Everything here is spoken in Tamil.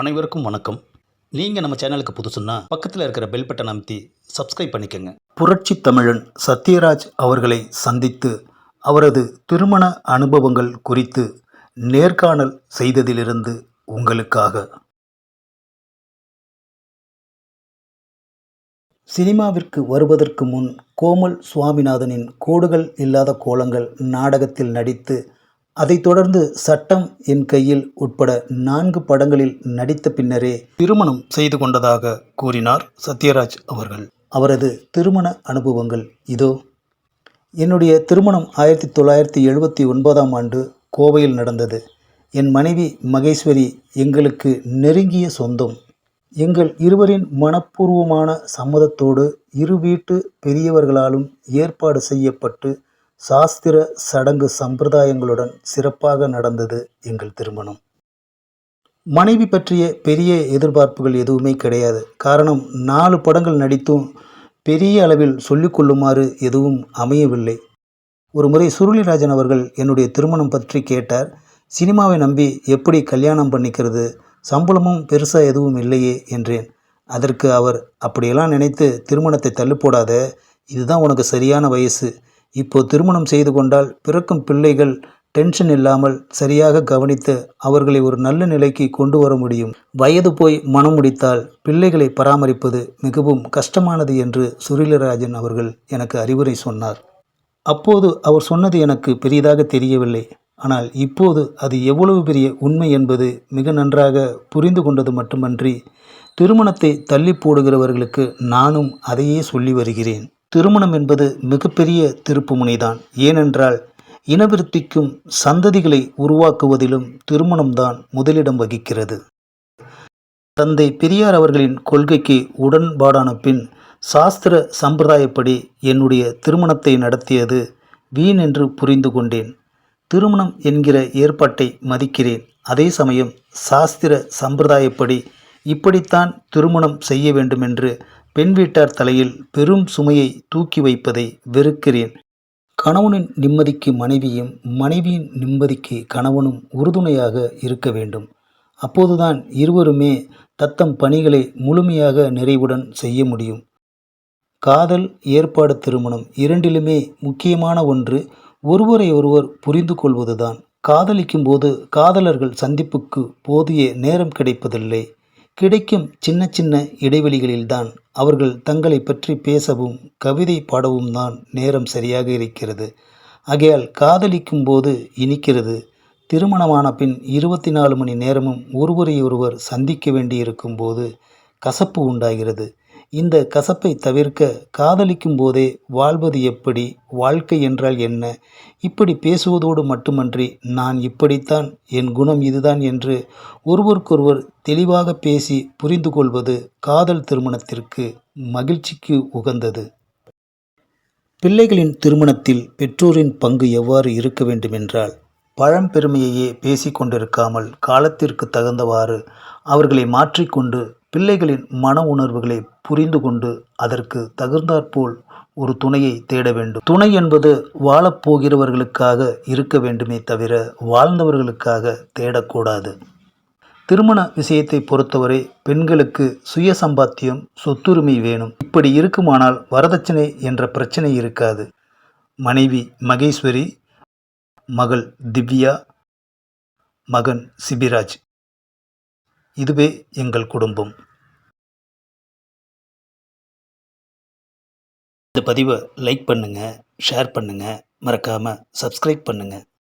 அனைவருக்கும் வணக்கம். நீங்கள் நம்ம சேனலுக்கு புதுசுன்னா பக்கத்தில் இருக்கிற பெல் பட்டன் அமைத்தி சப்ஸ்கிரைப் பண்ணிக்கோங்க. புரட்சி தமிழன் சத்யராஜ் அவர்களை சந்தித்து அவரது திருமண அனுபவங்கள் குறித்து நேர்காணல் செய்ததிலிருந்து உங்களுக்காக. சினிமாவிற்கு வருவதற்கு முன் கோமல் சுவாமிநாதனின் கோடுகள் இல்லாத கோலங்கள் நாடகத்தில் நடித்து அதைத் தொடர்ந்து சட்டம் என் கையில் உட்பட நான்கு படங்களில் நடித்த பின்னரே திருமணம் செய்து கொண்டதாக கூறினார் சத்யராஜ் அவர்கள். அவரது திருமண அனுபவங்கள் இதோ. என்னுடைய திருமணம் ஆயிரத்தி தொள்ளாயிரத்தி எழுபத்தி ஒன்பதாம் ஆண்டு கோவையில் நடந்தது. என் மனைவி மகேஸ்வரி எங்களுக்கு நெருங்கிய சொந்தம். எங்கள் இருவரின் மனப்பூர்வமான சம்மதத்தோடு இரு வீட்டு பெரியவர்களாலும் ஏற்பாடு செய்யப்பட்டு சாஸ்திர சடங்கு சம்பிரதாயங்களுடன் சிறப்பாக நடந்தது எங்கள் திருமணம். மனைவி பற்றிய பெரிய எதிர்பார்ப்புகள் எதுவுமே கிடையாது. காரணம் நாலு படங்கள் நடித்தும் பெரிய அளவில் சொல்லிக்கொள்ளுமாறு எதுவும் அமையவில்லை. ஒரு முறை சுருளிராஜன் அவர்கள் என்னுடைய திருமணம் பற்றி கேட்டார். சினிமாவை நம்பி எப்படி கல்யாணம் பண்ணிக்கிறது? சம்பளமும் பெருசாக எதுவும் இல்லையே என்றேன். அதற்கு அவர் அப்படியெல்லாம் நினைத்து திருமணத்தை தள்ளுப்போடாத போடாத. இதுதான் உனக்கு சரியான வயசு. இப்போ திருமணம் செய்து கொண்டால் பிறக்கும் பிள்ளைகள் டென்ஷன் இல்லாமல் சரியாக கவனித்து அவர்களை ஒரு நல்ல நிலைக்கு கொண்டு வர முடியும். வயது போய் மனம் முடித்தால் பிள்ளைகளை பராமரிப்பது மிகவும் கஷ்டமானது என்று சுரீலராஜன் அவர்கள் எனக்கு அறிவுரை சொன்னார். அப்போது அவர் சொன்னது எனக்கு பெரியதாக தெரியவில்லை. ஆனால் இப்போது அது எவ்வளவு பெரிய உண்மை என்பது மிக நன்றாக புரிந்து கொண்டது மட்டுமன்றி திருமணத்தை தள்ளி போடுகிறவர்களுக்கு நானும் அதையே சொல்லி வருகிறேன். திருமணம் என்பது மிகப்பெரிய திருப்புமுனைதான். ஏனென்றால் இனவிருத்திக்கும் சந்ததிகளை உருவாக்குவதிலும் திருமணம்தான் முதலிடம் வகிக்கிறது. தந்தை பெரியார் அவர்களின் கொள்கைக்கு உடன்பாடான பின் சாஸ்திர சம்பிரதாயப்படி என்னுடைய திருமணத்தை நடத்தியது வீண் என்று புரிந்து கொண்டேன். திருமணம் என்கிற ஏற்பாட்டை மதிக்கிறேன். அதே சமயம் சாஸ்திர சம்பிரதாயப்படி இப்படித்தான் திருமணம் செய்ய வேண்டுமென்று பெண் வீட்டார் தலையில் பெரும் சுமையை தூக்கி வைப்பதை வெறுக்கிறேன். கணவனின் நிம்மதிக்கு மனைவியும் மனைவியின் நிம்மதிக்கு கணவனும் உறுதுணையாக இருக்க வேண்டும். அப்போதுதான் இருவருமே தத்தம் பணிகளை முழுமையாக நிறைவுடன் செய்ய முடியும். காதல் ஏற்பாடு திருமணம் இரண்டிலுமே முக்கியமான ஒன்று ஒருவரை ஒருவர் புரிந்து கொள்வதுதான். காதலிக்கும் போது காதலர்கள் சந்திப்புக்கு போதிய நேரம் கிடைப்பதில்லை. கிடைக்கும் சின்ன சின்ன இடைவெளிகளில்தான் அவர்கள் தங்களை பற்றி பேசவும் கவிதை பாடவும் தான் நேரம் சரியாக இருக்கிறது. ஆகையால் காதலிக்கும் போது இனிக்கிறது. திருமணமான பின் இருபத்தி நாலு மணி நேரமும் ஒருவரையொருவர் சந்திக்க வேண்டியிருக்கும் போது கசப்பு உண்டாகிறது. இந்த கசப்பை தவிர்க்க காதலிக்கும் போதே வாழ்வது எப்படி வாழ்க்கை என்றால் என்ன? இப்படி பேசுவதோடு மட்டுமன்றி நான் இப்படித்தான் என் குணம் இதுதான் என்று ஒருவருக்கொருவர் தெளிவாக பேசி புரிந்து கொள்வது காதல் திருமணத்திற்கு மகிழ்ச்சிக்கு உகந்தது. பிள்ளைகளின் திருமணத்தில் பெற்றோரின் பங்கு எவ்வாறு இருக்க வேண்டுமென்றால் பழம்பெருமையையே பேசிக்கொண்டிருக்காமல் காலத்திற்கு தகுந்தவாறு அவர்களை மாற்றிக்கொண்டு பிள்ளைகளின் மன உணர்வுகளை புரிந்து கொண்டு அதற்கு தகுந்தாற்போல் ஒரு துணையை தேட வேண்டும். துணை என்பது வாழப்போகிறவர்களுக்காக இருக்க வேண்டுமே தவிர வாழ்ந்தவர்களுக்காக தேடக்கூடாது. திருமண விஷயத்தை பொறுத்தவரை பெண்களுக்கு சுய சம்பாத்தியம் சொத்துரிமை வேணும். இப்படி இருக்குமானால் வரதட்சணை என்ற பிரச்சனை இருக்காது. மனைவி மகேஸ்வரி மகள் திவ்யா மகன் சிபிராஜ். இதுவே எங்கள் குடும்பம். இந்த பதிவை லைக் பண்ணுங்கள் ஷேர் பண்ணுங்கள் மறக்காமல் சப்ஸ்கிரைப் பண்ணுங்கள்